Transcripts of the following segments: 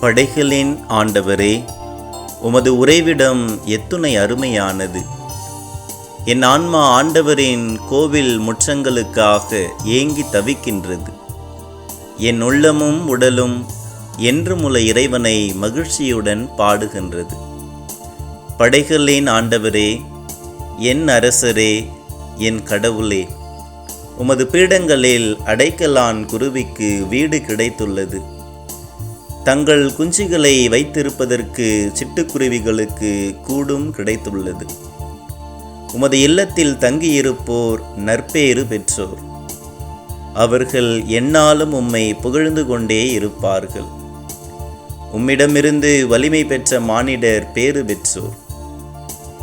படைகளின் ஆண்டவரே உமது உறைவிடம் எத்துணை அருமையானது. என் ஆன்மா ஆண்டவரின் கோவில் முற்றங்களுக்காக ஏங்கி தவிக்கின்றது. என் உள்ளமும் உடலும் என்றுமுள்ள இறைவனை மகிழ்ச்சியுடன் பாடுகின்றது. படைகளின் ஆண்டவரே என் அரசரே என் கடவுளே உமது பீடங்களில் அடைக்கலான் குருவிக்கு வீடு கிடைத்துள்ளது. தங்கள் குஞ்சுகளை வைத்திருப்பதற்கு சிட்டுக்குருவிகளுக்கு கூடும் கிடைத்துள்ளது. உமது இல்லத்தில் தங்கியிருப்போர் நற்பேறு பெற்றோர். அவர்கள் என்னாலும் உம்மை புகழ்ந்து கொண்டே இருப்பார்கள். உம்மிடமிருந்து வலிமை பெற்ற மானிடர் பேறு பெற்றோர்.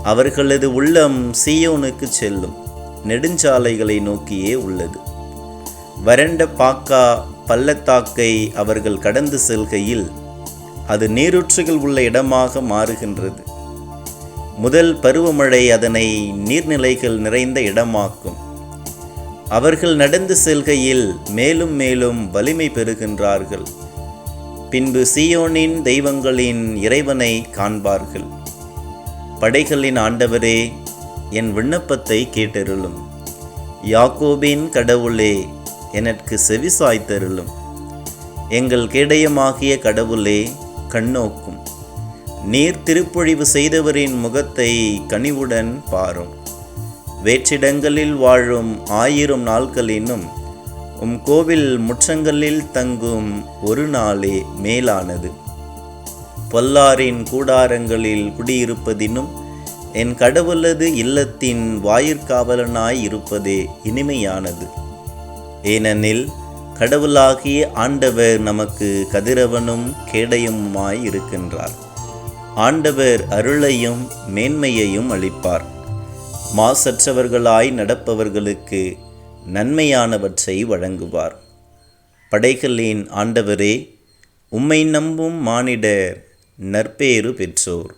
அவர்களது உள்ளம் சீயோனுக்கு செல்லும் நெடுஞ்சாலைகளை நோக்கியே உள்ளது. வறண்ட பாக்கா பள்ளத்தாக்கை அவர்கள் கடந்து செல்கையில் அது நீரூற்றுகள் உள்ள இடமாக மாறுகின்றது. முதல் பருவமழை அதனை நீர்நிலைகள் நிறைந்த இடமாக்கும். அவர்கள் நடந்து செல்கையில் மேலும் மேலும் வலிமை பெறுகின்றார்கள். பின்பு சீயோனின் தெய்வங்களின் இறைவனை காண்பார்கள். படைகளின் ஆண்டவரே என் விண்ணப்பத்தை கேட்டருளும். யாக்கோபின் கடவுளே எனக்கு செவி சாய்த்தருளும் எங்கள் கேடயமாகிய கடவுளே கண்ணோக்கும். நீர் திருப்பொழிவு செய்தவரின் முகத்தை கனிவுடன் பாரும். வேற்றிடங்களில் வாழும் ஆயிரம் நாட்களினும் உம் கோவில் முற்றங்களில் தங்கும் ஒரு நாளே மேலானது. பொல்லாரின் கூடாரங்களில் குடியிருப்பதினும் என் கடவுளது இல்லத்தின் வாயிற்காவலனாய் இருப்பதே இனிமையானது. ஏனெனில் கடவுளாகிய ஆண்டவர் நமக்கு கதிரவனும் கேடையுமாய் இருக்கின்றார். ஆண்டவர் அருளையும் மேன்மையையும் அளிப்பார். மாசற்றவர்களாய் நடப்பவர்களுக்கு நன்மையானவற்றை வழங்குவார். படைகளின் ஆண்டவரே உம்மை நம்பும் மானிடர் நற்பேறு பெற்றோர்.